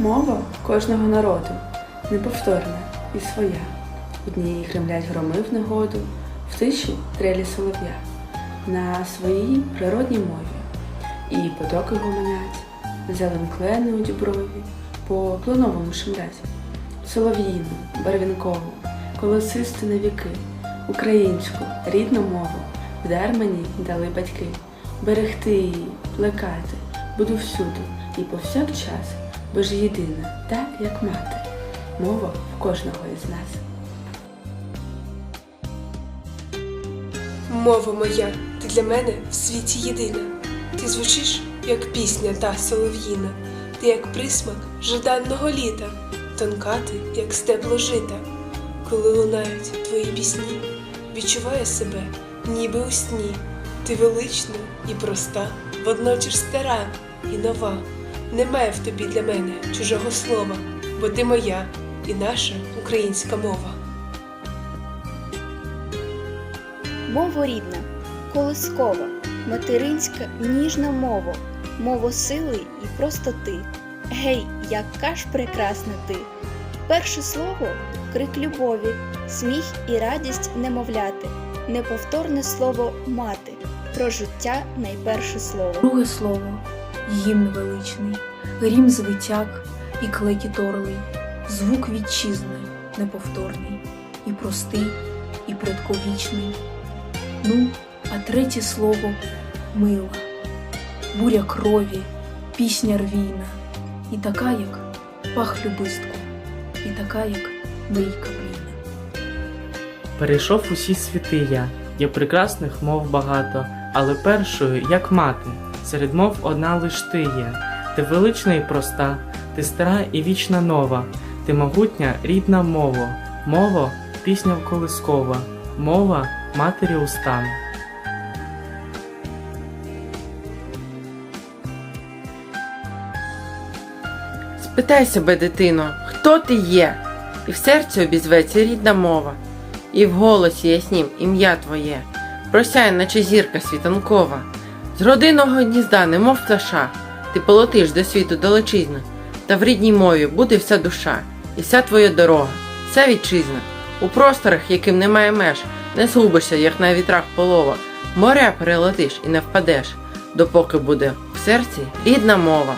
Мова кожного народу неповторна і своя. Одні гремлять громи в негоду, в тиші трелі солов'я, на своїй природній мові. І потоки гомонять, зелен клени у діброві, по клоновому шумлять. Солов'їну, барвінкову, колосисту на віки, українську, рідну мову, в дар мені дали батьки. Берегти її, плекати, буду всюди і повсякчас, бо ж єдина, так як мати, мова в кожного із нас. Мова моя, ти для мене в світі єдина. Ти звучиш, як пісня та солов'їна, ти як присмак жаданного літа, тонка ти, як стебло жита. Коли лунають твої пісні, відчуваю себе, ніби у сні. Ти велична і проста, водночас стара і нова. Немає в тобі для мене чужого слова, бо ти моя і наша українська мова. Мова рідна, колискова, материнська ніжна мова, мова сили і простоти. Гей, яка ж прекрасна ти! Перше слово крик любові, сміх і радість немовляти, неповторне слово мати, про життя найперше слово. Друге слово гімн величний, грім звитяк і клекіт орлий, звук вітчизни неповторний, і простий, і предковічний. Ну, а третє слово мила, буря крові, пісня рвійна, і така, як пах любистку, і така, як мрійка мрійна. Перейшов усі світи я, є прекрасних мов багато, але першою, як мати, серед мов одна лиш ти є. Ти велична і проста, ти стара і вічна нова, ти могутня рідна мова, мова пісня колискова, мова матері устан. Спитай себе, дитино, хто ти є? І в серці обізветься рідна мова, і в голосі яснім ім'я твоє, просяй, наче зірка світанкова. З родинного гнізда, немов пташа, ти полетиш до світу далечизна, та в рідній мові буде вся душа, і вся твоя дорога, вся вітчизна. У просторах, яким немає меж, не згубишся, як на вітрах полова, моря перелетиш і не впадеш, допоки буде в серці рідна мова.